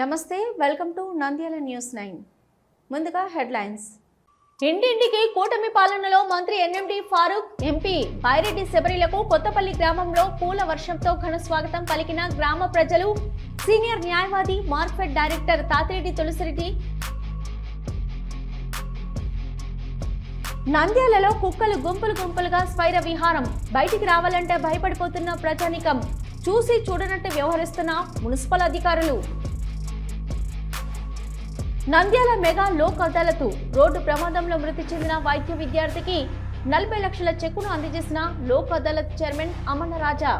నమస్తే welcome to Nandyal news nine. ముందుగా headlines. ఇంటింటికి కూటమి పాలనలో మంత్రి ఎన్ఎండి ఫారూక్ ఎంపీ బైరెడ్డి శబరిలకు కొత్తపల్లి గ్రామంలో పూల వర్షంతో ఘన స్వాగతం పలికిన గ్రామ ప్రజలు సీనియర్ న్యాయవాది మార్కెట్ డైరెక్టర్ తాతిరెడ్డి తులసిరెడ్డి. నంద్యాలలో కుక్కలు గుంపులు గుంపులుగా స్వైర విహారం. బయటికి రావాలంటే భయపడిపోతున్న ప్రజానికం. చూసి చూడనట్టు వ్యవహరిస్తున్న మున్సిపల్ అధికారులు. నంద్యాల మెగా లోక్ అదాలతు రోడ్డు ప్రమాదంలో మృతి చెందిన వైద్య విద్యార్థికి నలభై లక్షల చెక్కును అందజేసిన లోక్ అదాలత్ చైర్మన్ అమన్న రాజా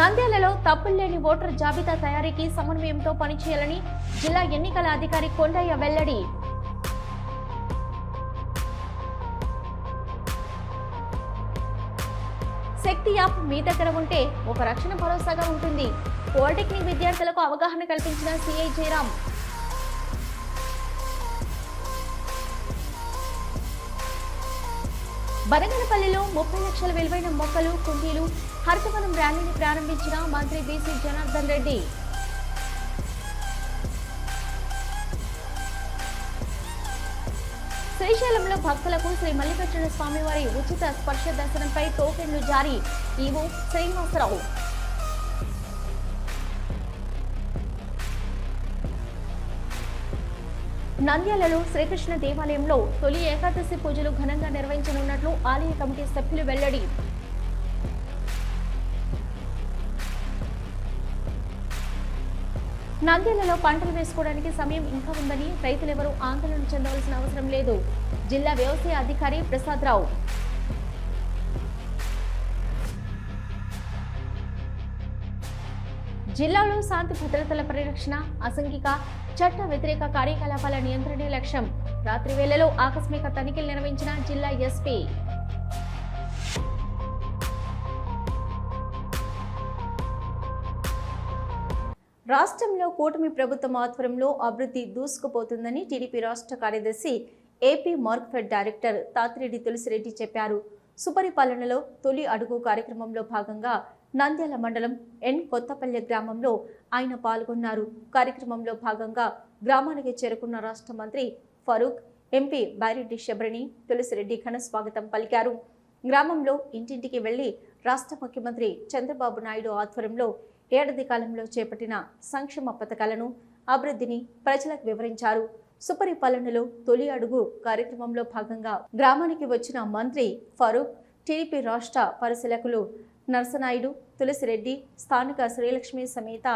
నంద్యాలలో తప్పుల్లేని ఓటర్ జాబితా తయారీకి సమన్వయంతో పనిచేయాలని జిల్లా ఎన్నికల అధికారి కొండయ్య వెల్లడి. శక్తి యాప్ మీ దగ్గర ఉంటే ఒక రక్షణ భరోసాగా ఉంటుంది. పాలిటెక్నిక్ విద్యార్థులకు అవగాహన కల్పించిన సిఐ జయరాం. బనగనపల్లిలో ముప్పై లక్షల విలువైన మొక్కలు కుండీలు హరితవనం ర్యాలీని ప్రారంభించిన మంత్రి బీసీ జనార్దన్ రెడ్డి. శ్రీశైలంలో భక్తులకు శ్రీ మల్లికార్జున స్వామివారి ఉచిత స్పర్శ దర్శనంపై టోకెన్లు జారీ. ఈవో శ్రీనివాసరావు. నంద్యాలలో శ్రీకృష్ణ దేవాలయంలో తొలి ఏకాదశి పూజలు ఘనంగా నిర్వహించనున్నట్లు ఆలయ కమిటీ సభ్యులు వెల్లడి. నంద్యాలలో పంటలు వేసుకోవడానికి సమయం ఇంకా ఉందని రైతులెవరూ ఆందోళన చెందవలసిన అవసరం లేదు. జిల్లా వ్యవసాయ అధికారి ప్రసాద్ రావు. జిల్లాలో శాంతి భద్రతల పరిరక్షణ అసంఘిక చట్ట వ్యతిరేక కార్యకలాపాల నియంత్రణే లక్ష్యం. రాత్రి వేళలో ఆకస్మిక తనిఖీలు నిర్వహించిన జిల్లా ఎస్పీ. రాష్ట్రంలో కూటమి ప్రభుత్వం ఆధ్వర్యంలో అభివృద్ధి దూసుకుపోతుందని టీడీపీ రాష్ట్ర కార్యదర్శి ఏపీ మార్క్ఫెడ్ డైరెక్టర్ తాతిరెడ్డి తులసిరెడ్డి చెప్పారు. సుపరిపాలనలో తొలి అడుగు కార్యక్రమంలో భాగంగా నంద్యాల మండలం ఎన్ కొత్తపల్లె గ్రామంలో ఆయన పాల్గొన్నారు. కార్యక్రమంలో భాగంగా గ్రామానికి చేరుకున్న రాష్ట్ర మంత్రి ఫరూక్ ఎంపీ బైరెడ్డి శబరిని తులసిరెడ్డి ఘన స్వాగతం పలికారు. గ్రామంలో ఇంటింటికి వెళ్ళి రాష్ట్ర ముఖ్యమంత్రి చంద్రబాబు నాయుడు ఆధ్వర్యంలో ఏడాది కాలంలో చేపట్టిన సంక్షేమ పథకాలను అభివృద్ధిని ప్రజలకు వివరించారు. సుపరిపాలనలో తొలి అడుగు కార్యక్రమంలో భాగంగా గ్రామానికి వచ్చిన మంత్రి ఫరూక్ టీడీపీ రాష్ట్ర పరిశీలకులు నరసనాయుడు తులసిరెడ్డి స్థానిక శ్రీలక్ష్మి సమేత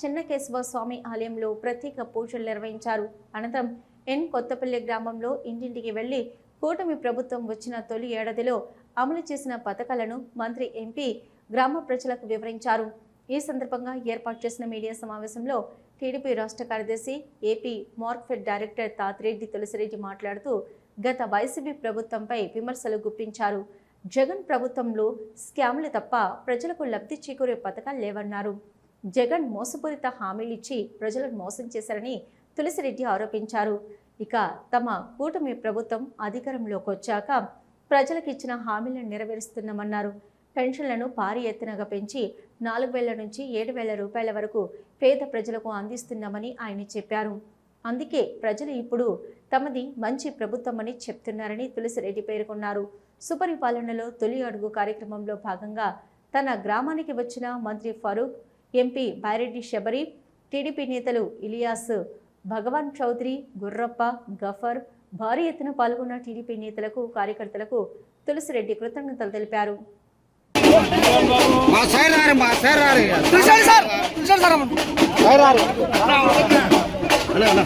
చెన్నకేశవ స్వామి ఆలయంలో ప్రత్యేక పూజలు నిర్వహించారు. అనంతరం ఎన్ కొత్తపల్లి గ్రామంలో ఇంటింటికి వెళ్ళి కూటమి ప్రభుత్వం వచ్చిన తొలి ఏడాదిలో అమలు చేసిన పథకాలను మంత్రి ఎంపీ గ్రామ ప్రజలకు వివరించారు. ఈ సందర్భంగా ఏర్పాటు చేసిన మీడియా సమావేశంలో టీడీపీ రాష్ట్ర కార్యదర్శి ఏపీ మార్క్ఫెడ్ డైరెక్టర్ తాతిరెడ్డి తులసిరెడ్డి మాట్లాడుతూ గత వైసీపీ ప్రభుత్వంపై విమర్శలు గుప్పించారు. జగన్ ప్రభుత్వంలో స్కామ్లు తప్ప ప్రజలకు లబ్ధి చేకూరే పథకాలు లేవన్నారు. జగన్ మోసపూరిత హామీలిచ్చి ప్రజలను మోసం చేశారని తులసిరెడ్డి ఆరోపించారు. ఇక తమ కూటమి ప్రభుత్వం అధికారంలోకి వచ్చాక ప్రజలకు ఇచ్చిన హామీలను నెరవేరుస్తున్నామన్నారు. పెన్షన్లను భారీ ఎత్తునగా పెంచి నాలుగు వేల నుంచి ఏడు వేల రూపాయల వరకు పేద ప్రజలకు అందిస్తున్నామని ఆయన చెప్పారు. అందుకే ప్రజలు ఇప్పుడు తమది మంచి ప్రభుత్వమని చెప్తున్నారని తులసిరెడ్డి పేర్కొన్నారు. సుపరిపాలనలో తొలి అడుగు కార్యక్రమంలో భాగంగా తన గ్రామానికి వచ్చిన మంత్రి ఫరూక్ ఎంపీ బైరెడ్డి శబరి టీడీపీ నేతలు ఇలియాస్ భగవాన్ చౌదరి గుర్రప్ప గఫర్ భారీ ఎత్తున పాల్గొన్న టీడీపీ నేతలకు కార్యకర్తలకు తులసిరెడ్డి కృతజ్ఞతలు తెలిపారు. అన్న,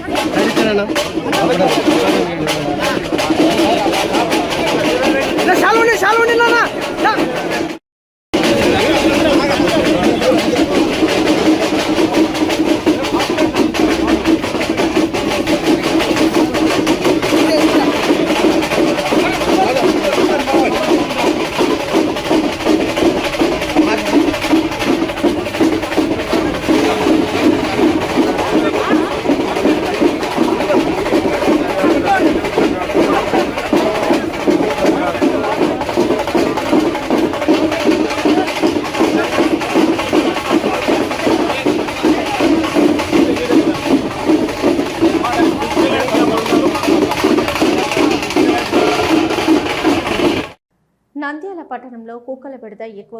అన్న, సరిగ్గా అన్న. ఇలా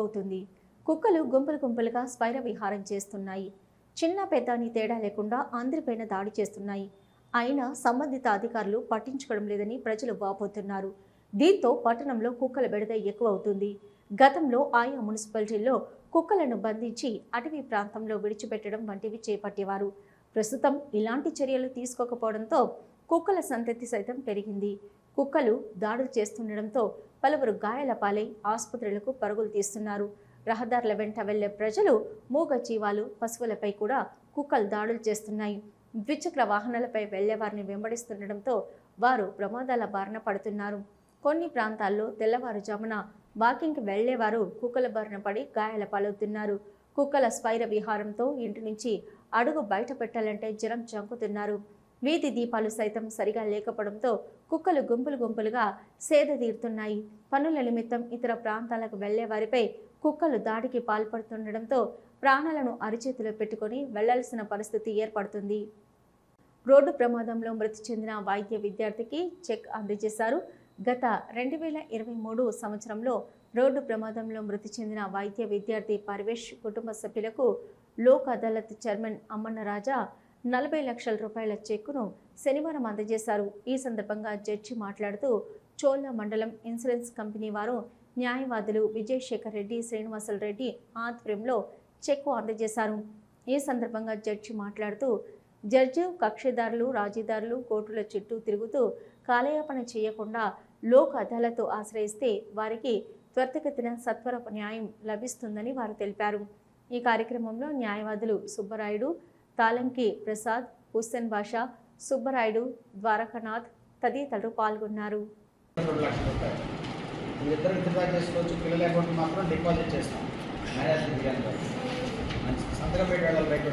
ఎక్కువవుతుంది కుక్కలు గుంపులు గుంపులుగా స్వైర విహారం చేస్తున్నాయి. చిన్న పెద్ద అని తేడా లేకుండా అందరిపైన దాడి చేస్తున్నాయి. అయినా సంబంధిత అధికారులు పట్టించుకోవడం లేదని ప్రజలు వాపోతున్నారు. దీంతో పట్టణంలో కుక్కల బెడద ఎక్కువవుతుంది. గతంలో ఆయా మున్సిపాలిటీల్లో కుక్కలను బంధించి అటవీ ప్రాంతంలో విడిచిపెట్టడం వంటివి చేపట్టేవారు. ప్రస్తుతం ఇలాంటి చర్యలు తీసుకోకపోవడంతో కుక్కల సంతతి సైతం పెరిగింది. కుక్కలు దాడులు చేస్తుండడంతో పలువురు గాయాల పాలై ఆసుపత్రులకు పరుగులు తీస్తున్నారు. రహదారుల వెంట వెళ్ళే ప్రజలు మూగ జీవాలు పశువులపై కూడా కుక్కలు దాడులు చేస్తున్నాయి. ద్విచక్ర వాహనాలపై వెళ్ళే వారిని వెంబడిస్తుండడంతో వారు ప్రమాదాల బారిన పడుతున్నారు. కొన్ని ప్రాంతాల్లో తెల్లవారుజామున వాకింగ్కి వెళ్ళేవారు కుక్కల బారిన పడి గాయాల పాలవుతున్నారు. కుక్కల స్వైర విహారంతో ఇంటి నుంచి అడుగు బయట పెట్టాలంటే జనం చంకుతున్నారు వీధి దీపాలు సైతం సరిగా లేకపోవడంతో కుక్కలు గుంపులు గుంపులుగా సేద తీరుతున్నాయి. పనుల నిమిత్తం ఇతర ప్రాంతాలకు వెళ్ళే వారిపై కుక్కలు దాడికి పాల్పడుతుండడంతో ప్రాణాలను అరిచేతిలో పెట్టుకొని వెళ్ళాల్సిన పరిస్థితి ఏర్పడుతుంది. రోడ్డు ప్రమాదంలో మృతి చెందిన వైద్య విద్యార్థికి చెక్ అందజేశారు. గత రెండు వేల ఇరవై మూడు సంవత్సరంలో రోడ్డు ప్రమాదంలో మృతి చెందిన వైద్య విద్యార్థి పర్వేష్ కుటుంబ సభ్యులకు లోక్ అదాలత్ చైర్మన్ అమ్మన్న రాజా నలభై లక్షల రూపాయల చెక్కును శనివారం అందజేశారు. ఈ సందర్భంగా జడ్జి మాట్లాడుతూ చోళ మండలం ఇన్సూరెన్స్ కంపెనీ వారు న్యాయవాదులు విజయశేఖర్ రెడ్డి శ్రీనివాసులు రెడ్డి ఆధ్వర్యంలో చెక్కు అందజేశారు. ఈ సందర్భంగా జడ్జి మాట్లాడుతూ జడ్జి కక్షిదారులు రాజీదారులు కోర్టుల చుట్టూ తిరుగుతూ కాలయాపన చేయకుండా లోక్ అదాలత్ ఆశ్రయిస్తే వారికి త్వరితగతిన సత్వరపు న్యాయం లభిస్తుందని వారు తెలిపారు. ఈ కార్యక్రమంలో న్యాయవాదులు సుబ్బరాయుడు తాలంకి ప్రసాద్ హుస్సేన్ బాషా సుబ్బరాయుడు ద్వారకనాథ్ తదితరులు పాల్గొన్నారు. విత్డ్రా చేసుకోవచ్చు పిల్లల అకౌంట్ మాత్రం డిపాజిట్ చేస్తాం. సంతకం పెట్టి వెళ్ళాలి బయట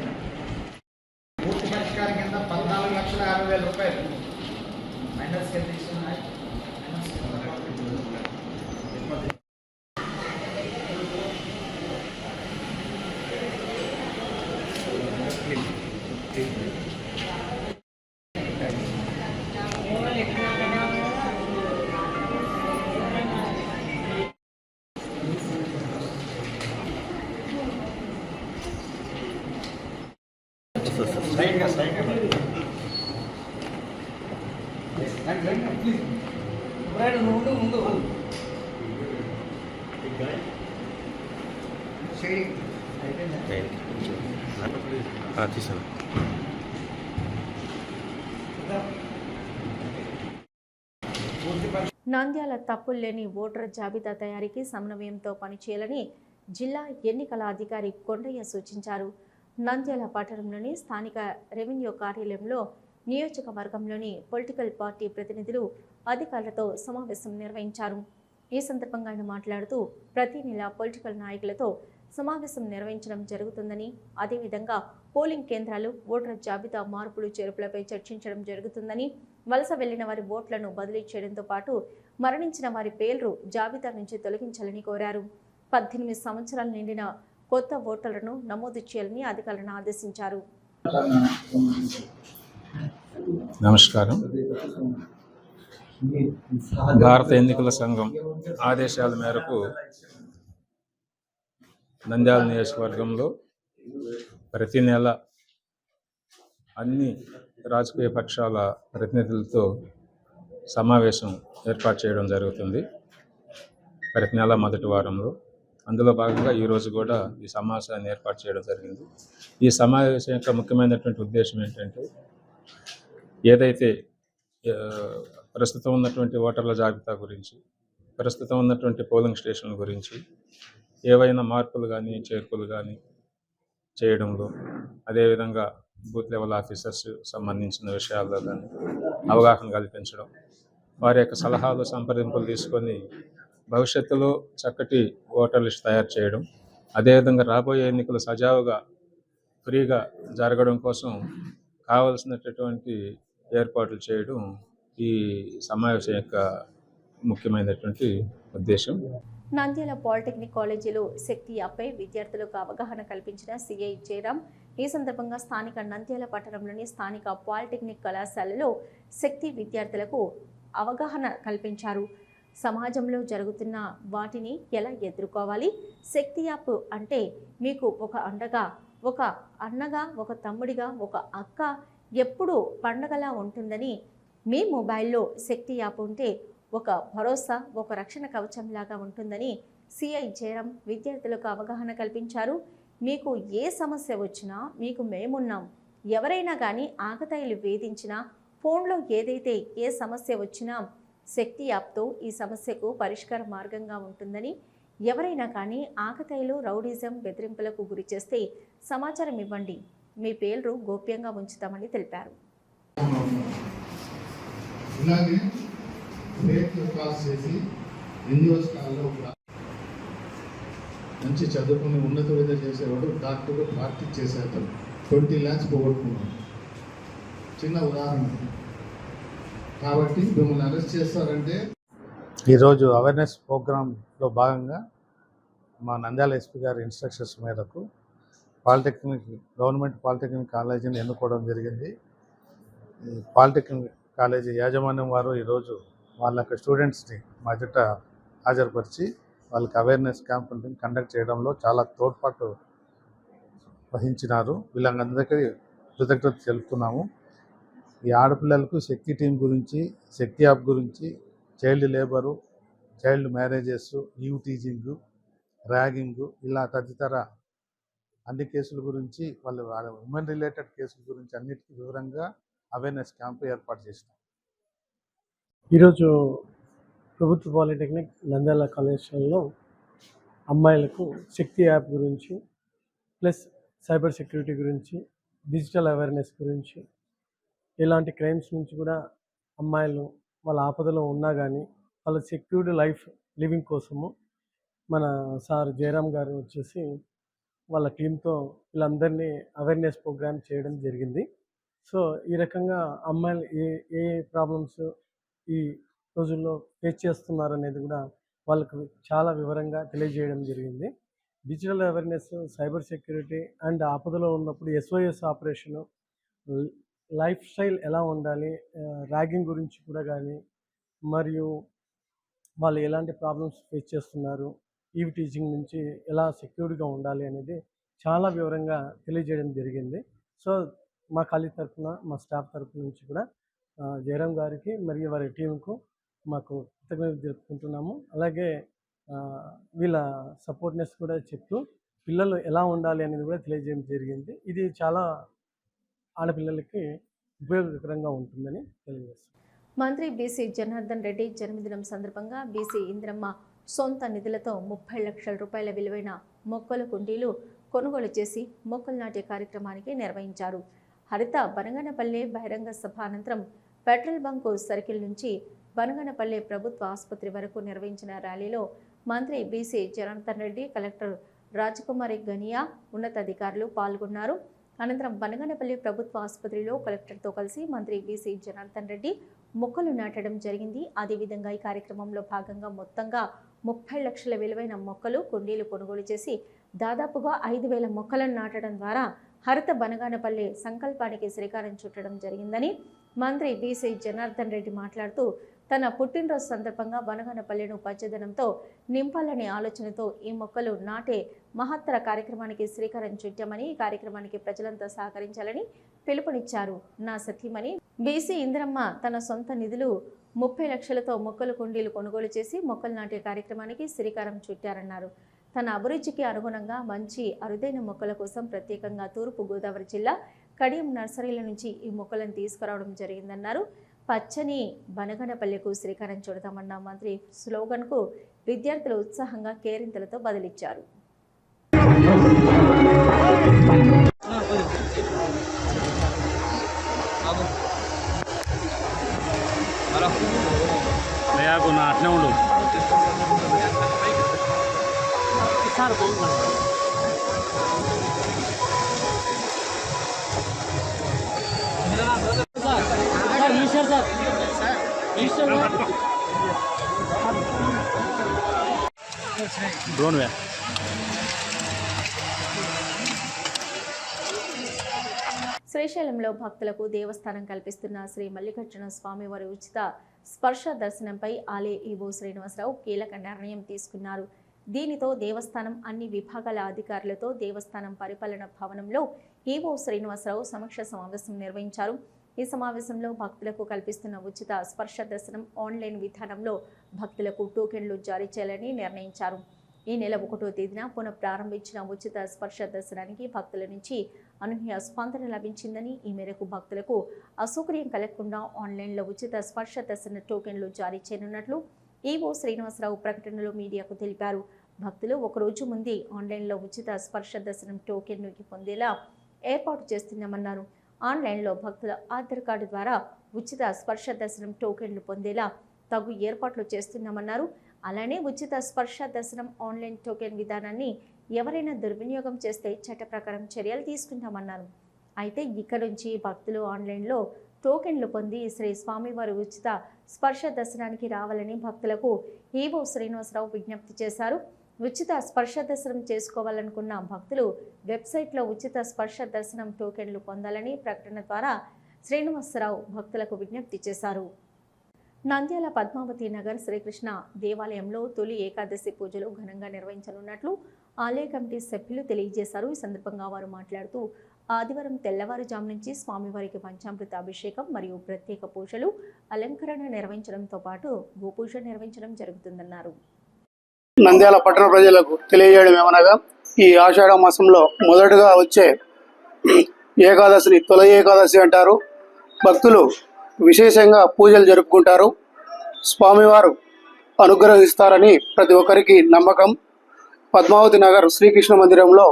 పూర్తి పరిష్కారం కింద పద్నాలుగు లక్షల యాభై వేల రూపాయలు. మైనస్ కింద తీసుకున్నాయి స్ట్రైట్గా స్ట్రైట్గా ప్లీజ్ ముందు ముందు షేడింగ్ అయిపోయిందా తీసాను పూర్తి పరిష్కారం నంద్యాల తప్పులు లేని ఓటర్ జాబితా తయారీకి సమన్వయంతో పనిచేయాలని జిల్లా ఎన్నికల అధికారి కొండయ్య సూచించారు. నంద్యాల పట్టణంలోని స్థానిక రెవెన్యూ కార్యాలయంలో నియోజకవర్గంలోని పొలిటికల్ పార్టీ ప్రతినిధులు అధికారులతో సమావేశం నిర్వహించారు. ఈ సందర్భంగా ఆయన మాట్లాడుతూ ప్రతి నెల పొలిటికల్ నాయకులతో సమావేశం నిర్వహించడం జరుగుతుందని అదేవిధంగా పోలింగ్ కేంద్రాలు ఓటర్ జాబితా మార్పులు చేర్పులపై చర్చించడం జరుగుతుందని వలస వెళ్ళిన వారి ఓట్లను బదిలీ చేయడంతో పాటు మరణించిన వారి పేర్లు జాబితా నుంచి తొలగించాలని కోరారు. పద్దెనిమిది సంవత్సరాలు నిండిన కొత్త ఓటర్లను నమోదు చేయాలని అధికారులను ఆదేశించారు. నమస్కారం. భారత ఎన్నికల సంఘం ఆదేశాల మేరకు నంద్యాల నియోజకవర్గంలో ప్రతి నెల అన్ని రాజకీయ పక్షాల ప్రతినిధులతో సమావేశం ఏర్పాటు చేయడం జరుగుతుంది. ప్రతి నెల మొదటి వారంలో అందులో భాగంగా ఈరోజు కూడా ఈ సమావేశాన్ని ఏర్పాటు చేయడం జరిగింది. ఈ సమావేశం యొక్క ముఖ్యమైనటువంటి ఉద్దేశం ఏంటంటే ఏదైతే ప్రస్తుతం ఉన్నటువంటి ఓటర్ల జాబితా గురించి ప్రస్తుతం ఉన్నటువంటి పోలింగ్ స్టేషన్ల గురించి ఏవైనా మార్పులు కానీ చేర్పులు కానీ చేయడంలో అదేవిధంగా బూత్ లెవెల్ ఆఫీసర్స్ సంబంధించిన విషయాల్లో కానీ అవగాహన కల్పించడం వారి యొక్క సలహాలు సంప్రదింపులు తీసుకొని భవిష్యత్తులో చక్కటి ఓటర్ లిస్ట్ తయారు చేయడం అదేవిధంగా రాబోయే ఎన్నికలు సజావుగా ఫ్రీగా జరగడం కోసం కావలసినటువంటి ఏర్పాట్లు చేయడం ఈ సమావేశం యొక్క ముఖ్యమైనటువంటి ఉద్దేశం. నంద్యాల పాలిటెక్నిక్ కాలేజీలో శక్తి యాప్పై విద్యార్థులకు అవగాహన కల్పించిన సిఐ జయరాం ఈ సందర్భంగా స్థానిక నంద్యాల పట్టణంలోని స్థానిక పాలిటెక్నిక్ కళాశాలలో శక్తి విద్యార్థులకు అవగాహన కల్పించారు. సమాజంలో జరుగుతున్న వాటిని ఎలా ఎదుర్కోవాలి? శక్తి యాప్ అంటే మీకు ఒక అండగా ఒక అన్నగా ఒక తమ్ముడిగా ఒక అక్క ఎప్పుడూ పండగలా ఉంటుందని మీ మొబైల్లో శక్తి యాప్ ఉంటే ఒక భరోసా ఒక రక్షణ కవచంలాగా ఉంటుందని సిఐ జయరాం విద్యార్థులకు అవగాహన కల్పించారు. మీకు ఏ సమస్య వచ్చినా మీకు మేమున్నాం. ఎవరైనా కానీ ఆకతాయిలు వేధించినా ఫోన్లో ఏదైతే ఏ సమస్య వచ్చినా శక్తి యాప్తో ఈ సమస్యకు పరిష్కార మార్గంగా ఉంటుందని ఎవరైనా కానీ ఆకతాయిలు రౌడిజం బెదిరింపులకు గురి చేస్తే సమాచారం ఇవ్వండి. మీ పేర్లు గోప్యంగా ఉంచుతామని తెలిపారు. ఇలాగే ఫేక్ కాల్స్ చేసి ఎన్జిఓస్ కాల్లో మంచి చదువుకుని ఉన్నత విద్య చేసేవాడు డాక్టర్ ప్రాక్టీస్ చేసేవాడు. ట్వంటీ ల్యాక్స్ పోగొట్టుకున్నాడు. చిన్న ఉదాహరణ. కాబట్టి మిమ్మల్ని అరెస్ట్ చేస్తారంటే ఈరోజు అవేర్నెస్ ప్రోగ్రాంలో భాగంగా మా నంద్యాల ఎస్పీ గారి ఇన్స్ట్రక్షన్స్ మేరకు పాలిటెక్నిక్ గవర్నమెంట్ పాలిటెక్నిక్ కాలేజీని ఎన్నుకోవడం జరిగింది. ఈ పాలిటెక్నిక్ కాలేజీ యాజమాన్యం వారు ఈరోజు వాళ్ళ యొక్క స్టూడెంట్స్ని మా జట్ట హాజరుపరిచి వాళ్ళకి అవేర్నెస్ క్యాంపుని కండక్ట్ చేయడంలో చాలా తోడ్పాటు వహించినారు. వీళ్ళందరికీ కృతజ్ఞత తెలుపుతున్నాము. ఈ ఆడపిల్లలకు శక్తి టీం గురించి శక్తి యాప్ గురించి child labour child marriages eve teasing ragging ఇలా తదితర అన్ని కేసుల గురించి వాళ్ళు ఉమెన్ రిలేటెడ్ కేసుల గురించి అన్నిటికీ వివరంగా అవేర్నెస్ క్యాంప్ ఏర్పాటు చేసినాం. ఈరోజు ప్రభుత్వ పాలిటెక్నిక్ నంద్యాల కళాశాలలో అమ్మాయిలకు శక్తి యాప్ గురించి ప్లస్ సైబర్ సెక్యూరిటీ గురించి డిజిటల్ అవేర్నెస్ గురించి ఇలాంటి క్రైమ్స్ నుంచి కూడా అమ్మాయిలు వాళ్ళ ఆపదలో ఉన్నా కానీ వాళ్ళ సెక్యూర్డ్ లైఫ్ లివింగ్ కోసము మన సార్ జయరామ్ గారు వచ్చేసి వాళ్ళ టీంతో వీళ్ళందరినీ అవేర్నెస్ ప్రోగ్రామ్ చేయడం జరిగింది. సో ఈ రకంగా అమ్మాయిలు ఏ ఏ ప్రాబ్లమ్స్ ఈ రోజుల్లో ఫేస్ చేస్తున్నారు అనేది కూడా వాళ్ళకు చాలా వివరంగా తెలియజేయడం జరిగింది. Digital awareness cyber security and ఆపదలో ఉన్నప్పుడు ఎస్ఓఎస్ ఆపరేషను లైఫ్ స్టైల్ ఎలా ఉండాలి? ర్యాగింగ్ గురించి కూడా కానీ మరియు వాళ్ళు ఎలాంటి ప్రాబ్లమ్స్ ఫేస్ చేస్తున్నారు? ఈవి టీచింగ్ నుంచి ఎలా సెక్యూర్డ్గా ఉండాలి అనేది చాలా వివరంగా తెలియజేయడం జరిగింది. సో మా కాలేజ్ తరఫున మా స్టాఫ్ తరఫు నుంచి కూడా జయరామ్ గారికి మరియు వారి టీంకు మాకు కృతజ్ఞతలు తెలుపుకుంటున్నాము. అలాగే వీళ్ళ సపోర్ట్నెస్ కూడా చెప్తూ పిల్లలు ఎలా ఉండాలి అనేది కూడా తెలియజేయడం జరిగింది. ఇది చాలా ఆడపిల్లలకి ఉపయోగకరంగా ఉంటుందని తెలియజేస్తాం మంత్రి బీసీ జనార్దన్ రెడ్డి జన్మదినం సందర్భంగా బీసీ ఇంద్రమ్మ సొంత నిధులతో ముప్పై లక్షల రూపాయల విలువైన మొక్కల కుండీలు కొనుగోలు చేసి మొక్కలు నాటే కార్యక్రమానికి నిర్వహించారు. హరిత బనగనపల్లె బహిరంగ సభ అనంతరం పెట్రోల్ బంకు సర్కిల్ నుంచి బనగనపల్లె ప్రభుత్వ ఆసుపత్రి వరకు నిర్వహించిన ర్యాలీలో మంత్రి బీసీ జనార్దన్ రెడ్డి కలెక్టర్ రాజకుమారి గనియా ఉన్నతాధికారులు పాల్గొన్నారు. అనంతరం బనగానపల్లి ప్రభుత్వ ఆసుపత్రిలో కలెక్టర్తో కలిసి మంత్రి బీసీ జనార్దన్ రెడ్డి మొక్కలు నాటడం జరిగింది. అదేవిధంగా ఈ కార్యక్రమంలో భాగంగా మొత్తంగా ముప్పై లక్షల విలువైన మొక్కలు కుండీలు కొనుగోలు చేసి దాదాపుగా ఐదు వేల మొక్కలను నాటడం ద్వారా హరిత బనగానపల్లి సంకల్పానికి శ్రీకారం చుట్టడం జరిగిందని మంత్రి బీసీ జనార్దన్ రెడ్డి మాట్లాడుతూ తన పుట్టినరోజు సందర్భంగా వనగనపల్లిను పచ్చదనంతో నింపాలనే ఆలోచనతో ఈ మొక్కలు నాటే మహత్తర కార్యక్రమానికి శ్రీకారం చుట్టామని ఈ కార్యక్రమానికి ప్రజలంతా సహకరించాలని పిలుపునిచ్చారు. నా సతీమణి. బీసీ ఇంద్రమ్మ తన సొంత నిధులు ముప్పై లక్షలతో మొక్కలు కుండీలు కొనుగోలు చేసి మొక్కలు నాటే కార్యక్రమానికి శ్రీకారం చుట్టారన్నారు. తన అభిరుచికి అనుగుణంగా మంచి అరుదైన మొక్కల కోసం ప్రత్యేకంగా తూర్పు గోదావరి జిల్లా కడియం నర్సరీల నుంచి ఈ మొక్కలను తీసుకురావడం జరిగిందన్నారు. పచ్చని బనగనపల్లెకు శ్రీకారం చుడతామన్న మంత్రి స్లోగన్కు విద్యార్థులు ఉత్సాహంగా కేరింతలతో బదిలిచ్చారు. డ్రోన్ వే. శ్రీశైలంలో భక్తులకు దేవస్థానం కల్పిస్తున్న శ్రీ మల్లికార్జున స్వామివారి ఉచిత స్పర్శ దర్శనంపై ఆలయ ఈవో శ్రీనివాసరావు కీలక నిర్ణయం తీసుకున్నారు. దీనితో దేవస్థానం అన్ని విభాగాల అధికారులతో దేవస్థానం పరిపాలన భవనంలో ఈవో శ్రీనివాసరావు సమీక్ష సమావేశం నిర్వహించారు. ఈ సమావేశంలో భక్తులకు కల్పిస్తున్న ఉచిత స్పర్శ దర్శనం ఆన్లైన్ విధానంలో భక్తులకు టోకెన్లు జారీ చేయాలని నిర్ణయించారు. ఈ నెల ఒకటో తేదీన పునః ప్రారంభించిన ఉచిత స్పర్శ దర్శనానికి భక్తుల నుంచి అనూహ్య స్పందన లభించిందని ఈ మేరకు భక్తులకు అసౌకర్యం కలగకుండా ఆన్లైన్లో ఉచిత స్పర్శ దర్శన టోకెన్లు జారీ చేయనున్నట్లు ఈవో శ్రీనివాసరావు ప్రకటనలో మీడియాకు తెలిపారు. భక్తులు ఒకరోజు ముందే ఆన్లైన్లో ఉచిత స్పర్శ దర్శనం టోకెన్ను పొందేలా ఏర్పాటు చేస్తున్నామన్నారు. ఆన్లైన్లో భక్తుల ఆధార్ కార్డు ద్వారా ఉచిత స్పర్శ దర్శనం టోకెన్లు పొందేలా తగు ఏర్పాట్లు చేస్తున్నామన్నారు. అలానే ఉచిత స్పర్శ దర్శనం ఆన్లైన్ టోకెన్ విధానాన్ని ఎవరైనా దుర్వినియోగం చేస్తే చట్ట ప్రకారం చర్యలు తీసుకుంటామన్నారు. అయితే ఇక్కడ నుంచి భక్తులు ఆన్లైన్లో టోకెన్లు పొంది శ్రీ స్వామివారి ఉచిత స్పర్శ దర్శనానికి రావాలని భక్తులకు ఈవో శ్రీనివాసరావు విజ్ఞప్తి చేశారు. ఉచిత స్పర్శ దర్శనం చేసుకోవాలనుకున్న భక్తులు వెబ్సైట్లో ఉచిత స్పర్శ దర్శనం టోకెన్లు పొందాలని ప్రకటన ద్వారా శ్రీనివాసరావు భక్తులకు విజ్ఞప్తి చేశారు. నంద్యాల పద్మావతి నగర్ శ్రీకృష్ణ దేవాలయంలో తొలి ఏకాదశి పూజలు ఘనంగా నిర్వహించనున్నట్లు ఆలయ కమిటీ సభ్యులు తెలియజేశారు. ఈ సందర్భంగా వారు మాట్లాడుతూ ఆదివారం తెల్లవారుజాము నుంచి స్వామివారికి పంచామృత అభిషేకం మరియు ప్రత్యేక పూజలు అలంకరణ నిర్వహించడంతో పాటు గోపూజ నిర్వహించడం జరుగుతుందన్నారు. నంద్యాల పట్టణ ప్రజలకు తెలియజేయడం ఏమనగా ఈ ఆషాఢ మాసంలో మొదటగా వచ్చే ఏకాదశిని తొలి ఏకాదశి అంటారు. భక్తులు విశేషంగా పూజలు జరుపుకుంటారు. స్వామివారు అనుగ్రహిస్తారని ప్రతి ఒక్కరికి నమ్మకం. పద్మావతి నగర్ శ్రీకృష్ణ మందిరంలో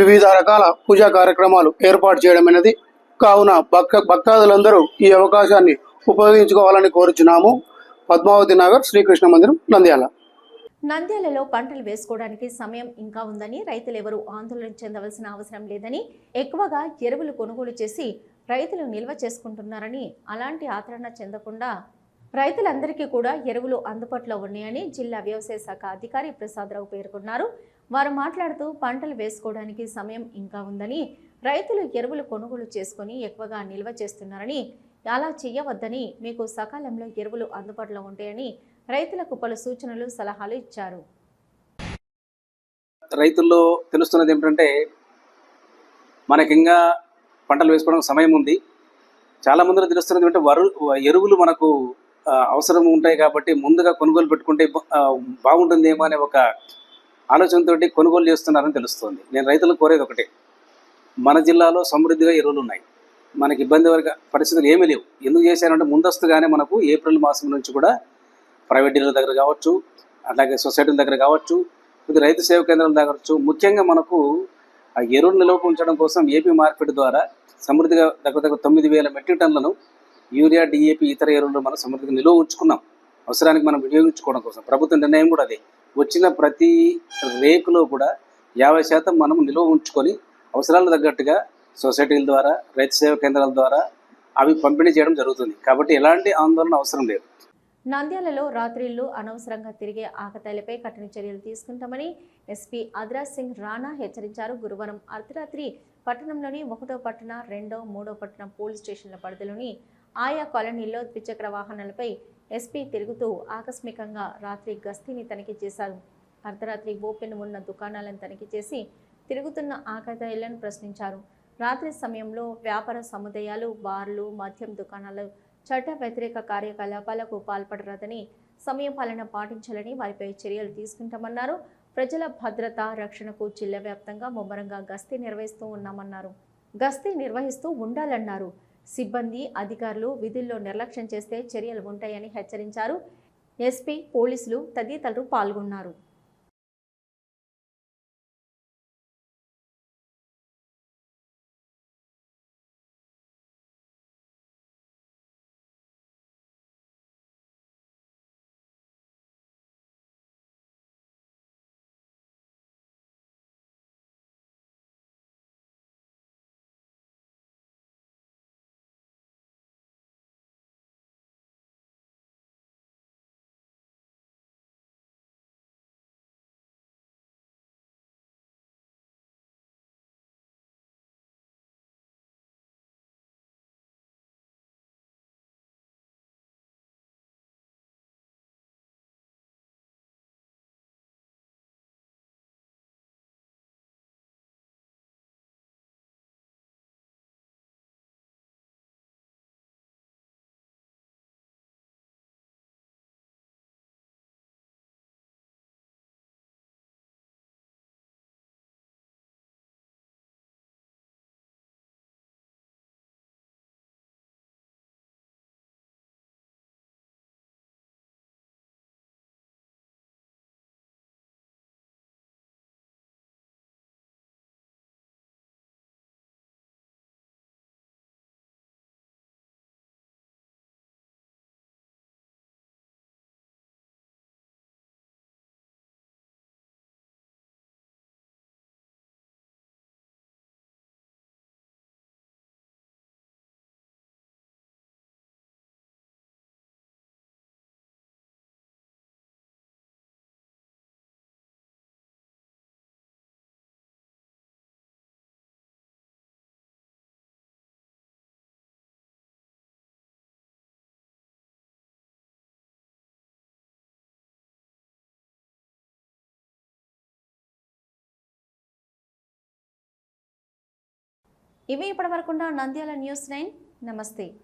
వివిధ రకాల పూజా కార్యక్రమాలు ఏర్పాటు చేయడం అనేది కావున భక్త భక్తాదులందరూ ఈ అవకాశాన్ని ఉపయోగించుకోవాలని కోరుచున్నాము. పద్మావతి నగర్ శ్రీకృష్ణ మందిరం నంద్యాల. నంద్యాలలో పంటలు వేసుకోవడానికి సమయం ఇంకా ఉందని రైతులు ఎవరూ ఆందోళన చెందవలసిన అవసరం లేదని ఎక్కువగా ఎరువులు కొనుగోలు చేసి రైతులు నిల్వ చేసుకుంటున్నారని అలాంటి ఆదరణ చెందకుండా రైతులందరికీ కూడా ఎరువులు అందుబాటులో ఉన్నాయని జిల్లా వ్యవసాయ శాఖ అధికారి ప్రసాదరావు పేర్కొన్నారు. వారు మాట్లాడుతూ పంటలు వేసుకోవడానికి సమయం ఇంకా ఉందని రైతులు ఎరువులు కొనుగోలు చేసుకొని ఎక్కువగా నిల్వ చేస్తున్నారని అలా చేయవద్దని మీకు సకాలంలో ఎరువులు అందుబాటులో ఉంటాయని రైతులకు పలు సూచనలు సలహాలు ఇచ్చారు. రైతుల్లో తెలుస్తున్నది ఏమిటంటే మనకి ఇంకా పంటలు వేసుకోవడం సమయం ఉంది. చాలా మందిలో తెలుస్తున్నది ఏంటంటే వరు ఎరువులు మనకు అవసరం ఉంటాయి కాబట్టి ముందుగా కొనుగోలు పెట్టుకుంటే బాగుంటుందేమో అనే ఒక ఆలోచనతోటి కొనుగోలు చేస్తున్నారని తెలుస్తుంది. నేను రైతులకు కోరేది ఒకటే మన జిల్లాలో సమృద్ధిగా ఎరువులు ఉన్నాయి. మనకి ఇబ్బంది వరకు పరిస్థితులు ఏమీ లేవు. ఎందుకు చేశారంటే ముందస్తుగానే మనకు ఏప్రిల్ మాసం నుంచి కూడా ప్రైవేట్ డీలర్ల దగ్గర కావచ్చు అలాగే సొసైటీల దగ్గర కావచ్చు ఇది రైతు సేవ కేంద్రాల దగ్గర కావచ్చు. ముఖ్యంగా మనకు ఆ ఎరువులు నిలువ ఉంచడం కోసం ఏపీ మార్కెట్ ద్వారా సమృద్ధిగా దగ్గర దగ్గర తొమ్మిది వేల మెట్రిక్ టన్నులను యూరియా డిఏపి ఇతర ఎరువులు మనం సమృద్ధిగా నిల్వ ఉంచుకున్నాం. అవసరానికి మనం వినియోగించుకోవడం కోసం. ప్రభుత్వ నిర్ణయం కూడా అదే. వచ్చిన ప్రతి రేకులో కూడా యాభై శాతం మనం నిల్వ ఉంచుకొని అవసరాలకు తగ్గట్టుగా సొసైటీల ద్వారా రైతు సేవ కేంద్రాల ద్వారా అవి పంపిణీ చేయడం జరుగుతుంది. కాబట్టి ఎలాంటి ఆందోళన అవసరం లేదు. నంద్యాలలో రాత్రిళ్ళు అనవసరంగా తిరిగే ఆకతాయిలపై కఠిన చర్యలు తీసుకుంటామని ఎస్పీ అద్రాజ్ సింగ్ రాణా హెచ్చరించారు. గురువారం అర్ధరాత్రి పట్టణంలోని ఒకటో పట్టణ రెండో మూడో పట్టణ పోలీస్ స్టేషన్ల పరిధిలోని ఆయా కాలనీల్లో ద్విచక్ర వాహనాలపై ఎస్పీ తిరుగుతూ ఆకస్మికంగా రాత్రి గస్తీని తనిఖీ చేశారు. అర్ధరాత్రి ఓపెన్ ఉన్న దుకాణాలను తనిఖీ చేసి తిరుగుతున్న ఆకతాయిలను ప్రశ్నించారు. రాత్రి సమయంలో వ్యాపార సముదాయాలు బార్లు మద్యం దుకాణాలు చట్ట వ్యతిరేక కార్యకలాపాలకు పాల్పడరాదని సమయపాలన పాటించాలని వారిపై చర్యలు తీసుకుంటామన్నారు. ప్రజల భద్రత రక్షణకు జిల్లా వ్యాప్తంగా ముమ్మరంగా గస్తీ నిర్వహిస్తూ ఉన్నామన్నారు. గస్తీ నిర్వహిస్తూ ఉండాలన్నారు. సిబ్బంది అధికారులు విధుల్లో నిర్లక్ష్యం చేస్తే చర్యలు ఉంటాయని హెచ్చరించారు. ఎస్పీ పోలీసులు తదితరులు పాల్గొన్నారు. ఇవి ఇప్పటివరకుండా నంద్యాల న్యూస్ నైన్. నమస్తే.